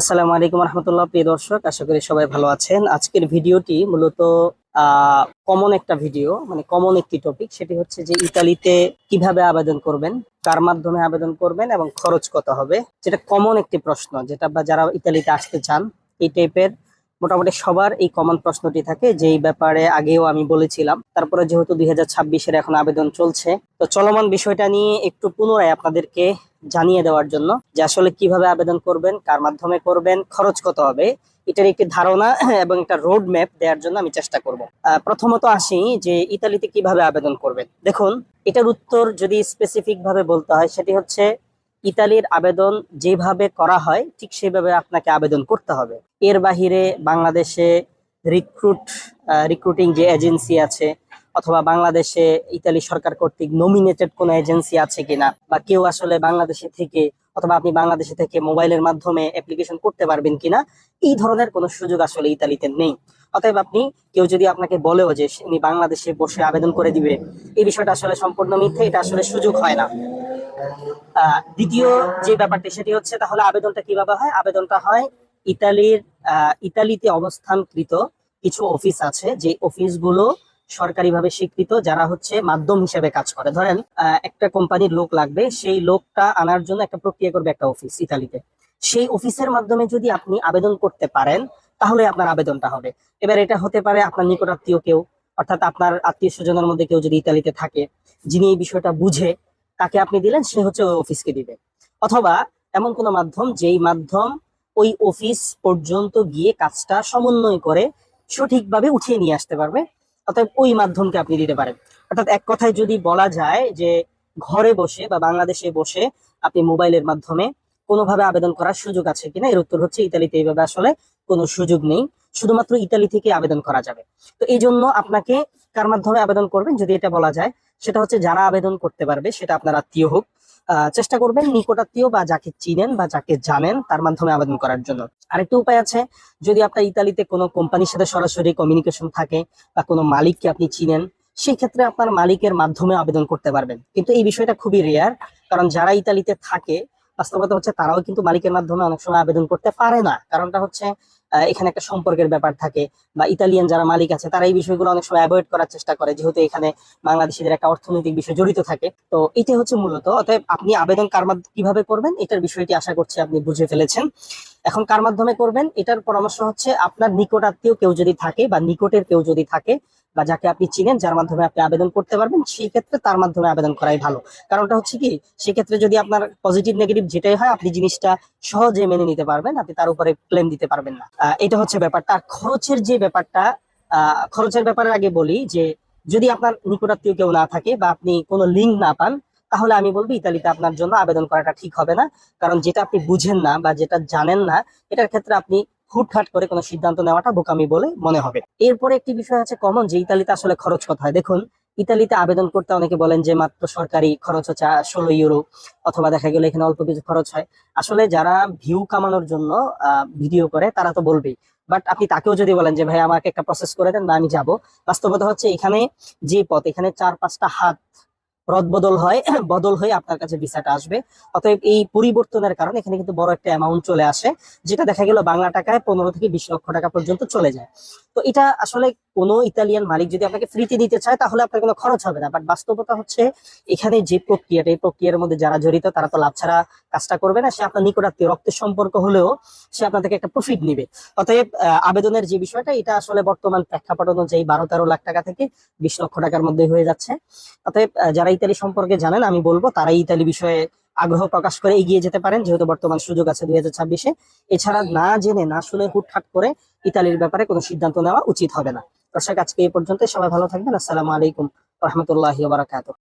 আসসালামু আলাইকুম রহমতুল্লাহ, প্রিয় দর্শক, আশা করি সবাই ভালো আছেন। আজকের ভিডিওটি মূলত কমন একটা ভিডিও মানে কমন একটি টপিক সেটি হচ্ছে যে ইতালিতে কীভাবে আবেদন করবেন, কার মাধ্যমে আবেদন করবেন এবং খরচ কত হবে। যেটা কমন একটি প্রশ্ন, যেটা বা যারা ইতালিতে আসতে চান, এই টাইপের মোটামুটি সবার এই কমন প্রশ্নটি থাকে, যেই ব্যাপারে আগেও আমি বলেছিলাম। তারপরে যেহেতু দুই হাজার এখন আবেদন চলছে, তো চলমান বিষয়টা নিয়ে একটু পুনরায় আপনাদেরকে জানিয়ে দেওয়ার জন্য যে আসলে কীভাবে আবেদন করবেন, কার মাধ্যমে করবেন, খরচ কত হবে, এটার একটি ধারণা এবং একটা রোড ম্যাপ দেওয়ার জন্য আমি চেষ্টা করব। প্রথমত আসি যে ইতালিতে কীভাবে আবেদন করবেন। দেখুন, এটার উত্তর যদি স্পেসিফিক ভাবে বলতে হয়, সেটি হচ্ছে ইতালির আবেদন যেভাবে করা হয়, ঠিক সেভাবে আপনাকে আবেদন করতে হবে। এর বাহিরে বাংলাদেশে রিক্রুট রিক্রুটিং যে এজেন্সি আছে অথবা বাংলাদেশে ইতালি সরকার কর্তৃক নমিনেটেড কোনো এজেন্সি আছে কিনা, বা কেউ আসলে বাংলাদেশে থেকে অথবা আপনি বাংলাদেশে থেকে মোবাইলের মাধ্যমে অ্যাপ্লিকেশন করতে পারবেন কিনা, এই ধরনের কোনো সুযোগ আসলে ইতালিতে নেই। অতএব আপনি, কেউ যদি আপনাকে বলেও যে উনি বাংলাদেশে বসে আবেদন করে দিবে, এই বিষয়টা আসলে সম্পূর্ণ মিথ্যে, এটা আসলে সুযোগ হয় না। দ্বিতীয় যে ব্যাপারটি, সেটি হচ্ছে তাহলে আবেদনটা কীভাবে হয়? আবেদনটা হয় ইতালির ইতালিতে অবস্থানকৃত কিছু অফিস আছে যে অফিসগুলো সরকারিভাবে স্বীকৃত, যারা হচ্ছে মাধ্যম হিসেবে কাজ করে। ধরেন একটা কোম্পানির লোক লাগবে, সেই লোকটা আনার জন্য একটা প্রক্রিয়া করবে একটা অফিস ইতালিতে। সেই অফিসের মাধ্যমে যদি আপনি আবেদন করতে পারেন, তাহলে আপনার আবেদনটা হবে। এবার এটা হতে পারে আপনার নিকটাত্মীয় কেউ, অর্থাৎ আপনার আত্মীয় স্বজনের মধ্যে কেউ যদি ইতালিতে থাকে, যিনি এই বিষয়টা বুঝে, তাকে আপনি দিলেন, সে হচ্ছে ওই অফিসকে দিবে। অথবা এমন কোনো মাধ্যম, যেই মাধ্যম ওই অফিস পর্যন্ত গিয়ে কাজটা সমন্বয় করে, সঠিকভাবে উঠিয়ে নিয়ে আসতে পারবে অর্থাৎ ওই মাধ্যমকে আপনি দিতে পারেন। অর্থাৎ এক কথায় যদি বলা যায় যে ঘরে বসে বা বাংলাদেশে বসে আপনি মোবাইলের মাধ্যমে কোনোভাবে আবেদন করার সুযোগ আছে কিনা, এর উত্তর হচ্ছে ইতালিতে এইভাবে আসলে কোনো সুযোগ নেই। শুধুমাত্র ইতালি থেকে আবেদন করা যাবে। তো এই জন্য আপনাকে কার মাধ্যমে আবেদন করবেন যদি এটা বলা যায়, সেটা হচ্ছে যারা আবেদন করতে পারবে, সেটা আপনার আত্মীয় হোক চেষ্টা করবেন নিকটাত্মীয় বা যাকে চিনেন বা যাকে জানেন, তার মাধ্যমে আবেদন করার জন্য। আরেকটা উপায় আছে, যদি আপনার ইতালিতে কোনো কোম্পানির সাথে সরাসরি কমিউনিকেশন থাকে বা কোনো মালিককে আপনি চিনেন, সেক্ষেত্রে আপনার মালিকের মাধ্যমে আবেদন করতে পারবেন। কিন্তু এই বিষয়টা খুবই রেয়ার কারণ যারা ইতালিতে থাকে বাস্তবতা হচ্ছে তারাও কিন্তু মালিকের মাধ্যমে অনেক সময় আবেদন করতে পারে না। কারণটা হচ্ছে এখানে একটা সম্পর্কের ব্যাপার থাকে বা ইতালিয়ান যারা মালিক আছে, তারা এই বিষয়গুলো অনেক সময় অ্যাভয়েড করার চেষ্টা করে, যেহেতু এখানে বাংলাদেশিদের একটা অর্থনৈতিক বিষয় জড়িত থাকে। তো এটা হচ্ছে মূলত, অতএব আপনি আবেদন কার কীভাবে করবেন, এটার বিষয়টি আশা করছি আপনি বুঝে ফেলেছেন। এখন কার মাধ্যমে করবেন, এটার পরামর্শ হচ্ছে আপনার নিকট আত্মীয় কেউ যদি থাকে বা নিকটের কেউ যদি থাকে বা যাকে আপনি চিনেন, যার মাধ্যমে আপনি আবেদন করতে পারবেন, সেই ক্ষেত্রে তার মাধ্যমে আবেদন করাই ভালো। কারণটা হচ্ছে কি, সেক্ষেত্রে যদি আপনার পজিটিভ নেগেটিভ যেটাই হয়, আপনি জিনিসটা সহজে মেনে নিতে পারবেন, আপনি তার উপরে ক্লেম দিতে পারবেন না। এটা হচ্ছে ব্যাপারটা। আর খরচের যে ব্যাপারটা খরচের ব্যাপারে আগে বলি যে, যদি আপনার নিকটাত্মীয় কেউ না থাকে বা আপনি কোনো লিঙ্ক না পান, তাহলে আমি বলব ইতালিতে আপনার জন্য আবেদন করাটা ঠিক হবে না। কারণ যেটা আপনি বুঝেন না বা যেটা জানেন না, এটার ক্ষেত্রে আপনি হুটহাট করে কোনো সিদ্ধান্ত নেওয়াটা বোকামি বলে মনে হবে। এরপরে একটি বিষয় আছে কমন যে ইতালিতে আসলে খরচ কত হয়। দেখুন, ইতালিতে আবেদন করতে অনেকে বলেন যে মাত্র সরকারি খরচ হচ্ছে ষোলো ইউরো অথবা দেখা গেলে এখানে অল্প কিছু খরচ হয়। আসলে যারা ভিউ কামানোর জন্য ভিডিও করে, তারা তো বলবেই। বাট আপনি তাকেও যদি বলেন যে, ভাই, আমাকে একটা প্রসেস করে দেন বা আমি যাব। বাস্তবতা হচ্ছে এখানে যে পথ, এখানে চার পাঁচটা হাত রদ বদল হয়, বদল হয়ে আপনার কাছে ভিসাটা আসবে। অতএব এই পরিবর্তনের কারণে এখানে কিন্তু বড় একটা অ্যামাউন্ট চলে আসে, যেটা দেখা গেল বাংলা টাকায় পনেরো থেকে বিশ লক্ষ টাকা পর্যন্ত চলে যায়। তো এটা আসলে কোনো ইতালিয়ান মালিক যদি আপনাকে ফ্রিতে দিতে চায়, তাহলে আপনার কোনো খরচ হবে না। বাট বাস্তবতা হচ্ছে, এখানে যে প্রক্রিয়াটা, এই প্রক্রিয়ার মধ্যে যারা জড়িত, তারা তো লাভ ছাড়া কাজটা করবে না। সে আপনার নিকটাত্মীয় রক্তের সম্পর্ক হলেও সে আপনার থেকে একটা প্রফিট নিবে। অতএব আবেদনের যে বিষয়টা, এটা আসলে বর্তমান প্রেক্ষাপট অনুযায়ী বারো তেরো লাখ টাকা থেকে বিশ লক্ষ টাকার মধ্যে হয়ে যাচ্ছে। অতএব যারা ইতালি সম্পর্কে জানেন, আমি বলব, তারাই ইতালি বিষয়ে আগ্রহ প্রকাশ করে এগিয়ে যেতে পারেন, যেহেতু বর্তমান সুযোগ আছে দুই হাজার ছাব্বিশে। এছাড়া না জেনে, না শুনে হুটহাট করে ইতালির ব্যাপারে কোনো সিদ্ধান্ত নেওয়া উচিত হবে না। দর্শক, আজকে এই পর্যন্ত সবাই ভালো থাকবেন। আসসালামু আলাইকুম। রহমতুল্লাহ বারাকাতুহ।